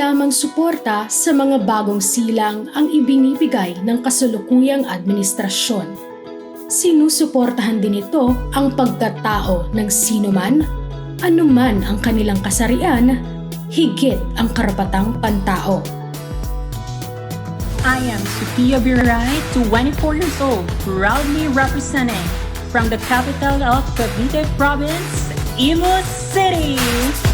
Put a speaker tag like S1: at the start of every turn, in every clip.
S1: lamang suporta sa mga bagong silang ang ibinibigay ng kasulukuyang administrasyon. Sinusuportahan din ito ang pagkatao ng sinuman, anuman ang kanilang kasarian, higit ang karapatang pantao.
S2: I am Sophia Biray, 24 years old, proudly representing from the capital of Cavite Province, Imo City.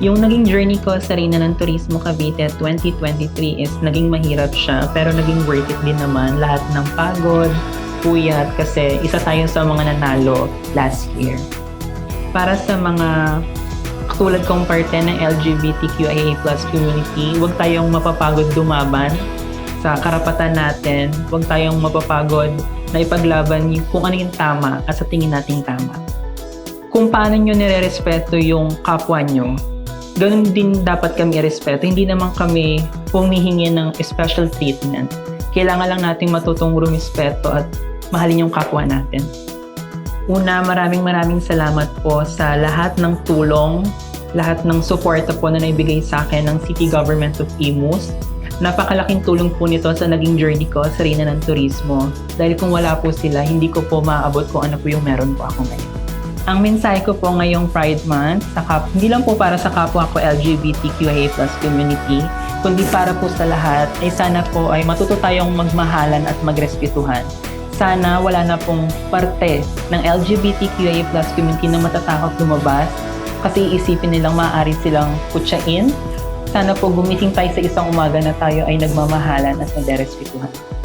S3: Yung naging journey ko sa Reyna ng Turismo Cavite 2023 is naging mahirap siya pero naging worth it din naman lahat ng pagod, puyat kasi isa tayo sa mga nanalo last year. Para sa mga katulad kong parte ng LGBTQIA plus community, huwag tayong mapapagod dumaban sa karapatan natin. Huwag tayong mapapagod na ipaglaban yung- kung ano yung tama at sa tingin nating tama. Kung paano nyo nire-respeto yung kapwa nyo, ganun din dapat kami irespeto. Hindi naman kami humihingi ng special treatment. Kailangan lang natin matutong rumispeto at mahalin yung kapwa natin. Una, maraming maraming salamat po sa lahat ng tulong, lahat ng suporta po na naibigay sa akin ng City Government of Imus. Napakalaking tulong po nito sa naging journey ko sa Reyna ng Turismo. Dahil kung wala po sila, hindi ko po maaabot kung ano po yung meron po ako ngayon. Ang mensahe ko po ngayong Pride Month, sa kap hindi lang po para sa kapwa ko LGBTQIA plus community, kundi para po sa lahat, ay sana po ay matuto tayong magmahalan at magrespetuhan. Sana wala na pong parte ng LGBTQIA plus community na matatakot lumabas kasi isipin nilang maaari silang kutsain. Sana po gumising tayo sa isang umaga na tayo ay nagmamahalan at nagrespetuhan.